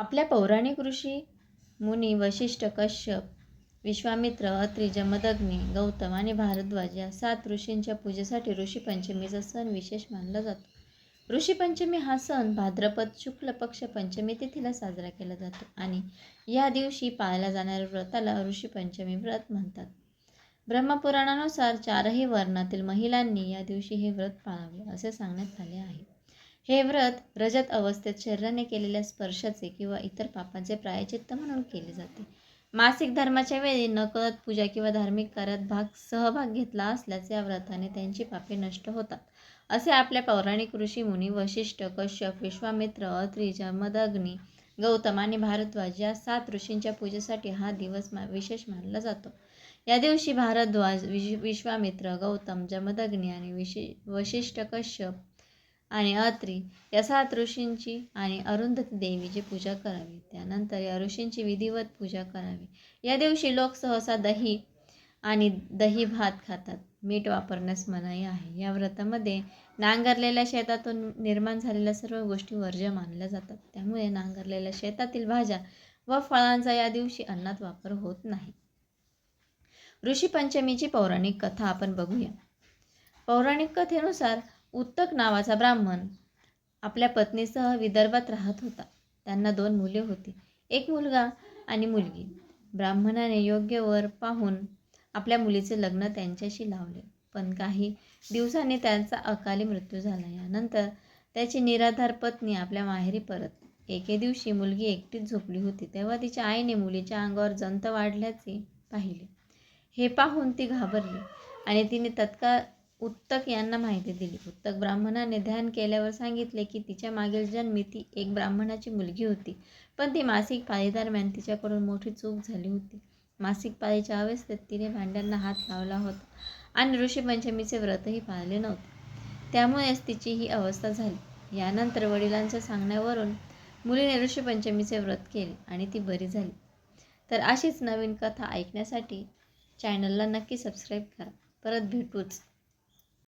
आपल्या पौराणिक ऋषी मुनी वशिष्ठ कश्यप विश्वामित्र अत्री जमदग्नी गौतम आणि भारद्वाज या सात ऋषींच्या पूजेसाठी ऋषीपंचमीचा सण विशेष मानला जातो. ऋषीपंचमी हा सण भाद्रपद शुक्ल पक्ष पंचमी तिथीला साजरा केला जातो आणि या दिवशी पाळल्या जाणाऱ्या व्रताला ऋषीपंचमी व्रत म्हणतात. ब्रह्मपुराणानुसार चारही वर्णातील महिलांनी या दिवशी हे व्रत पाळावे असे सांगण्यात आले आहे. हे व्रत रजत अवस्थेत शरीराने केलेल्या स्पर्शाचे किंवा इतर पापांचे प्रायचित्त म्हणून केले जाते. मासिक धर्माच्या वेळी नकळत पूजा किंवा धार्मिक कार्यात भाग सहभाग घेतला असल्यास या व्रताने त्यांची पापे नष्ट होतात. असे आपल्या पौराणिक ऋषी मुनी वशिष्ठ कश्यप विश्वामित्र अत्रि मदग्नी गौतम आणि भारद्वाज या सात ऋषींच्या पूजेसाठी हा दिवस मा विशेष मानला जातो. या दिवशी भारद्वाज विश्वामित्र गौतम जमदग्नी आणि विशि वशिष्ठ कश्यप आणि अत्री या सात ऋषींची आणि अरुंधती देवीची पूजा करावी. त्यानंतर या ऋषींची विधिवत पूजा करावी. या दिवशी लोक सहसा दही आणि दही भात खातात. मीठ वापरण्यास मनाई आहे. या व्रतामध्ये नांगरलेल्या शेतातून निर्माण झालेल्या सर्व गोष्टी वर्ज्य मानल्या जातात. त्यामुळे नांगरलेल्या शेतातील भाज्या व फळांचा या दिवशी अन्नात वापर होत नाही. ऋषी पंचमीची पौराणिक कथा आपण बघूया. पौराणिक कथेनुसार उत्तक नावाचा ब्राह्मण आपल्या पत्नीसह विदर्भात राहत होता. त्यांना दोन मुले होती. एक मुलगा आणि मुलगी. ब्राह्मणाने योग्य वर पाहून आपल्या मुलीचे लग्न त्यांच्याशी लावले. पण काही दिवसांनी त्यांचा अकाली मृत्यू झाला. यानंतर त्याची निराधार पत्नी आपल्या माहेरी परत. एके दिवशी मुलगी एकटीच झोपली होती. तेव्हा तिच्या आईने मुलीच्या अंगावर जंत वाढल्याचे पाहिले. हे पाहून ती घाबरली आणि तिने तत्काळ उत्तक यांना माहिती दिली. उत्तक ब्राह्मणाने ध्यान केल्यावर सांगितले की तिच्या मागील जन्मी ती एक ब्राह्मणाची मुलगी होती. पण ती मासिक पाळीदरम्यान तिच्याकडून मोठी चूक झाली होती. मासिक पाळीच्या अवस्थेत तिने भांड्यांना हात लावला होता आणि ऋषीपंचमीचे व्रतही पाळले नव्हते. त्यामुळेच तिची ही अवस्था झाली. यानंतर वडिलांच्या सांगण्यावरून मुलीने ऋषीपंचमीचे व्रत केले आणि ती बरी झाली. तर अशीच नवीन कथा ऐकण्यासाठी चॅनलला नक्की सबस्क्राईब करा. परत भेटूच.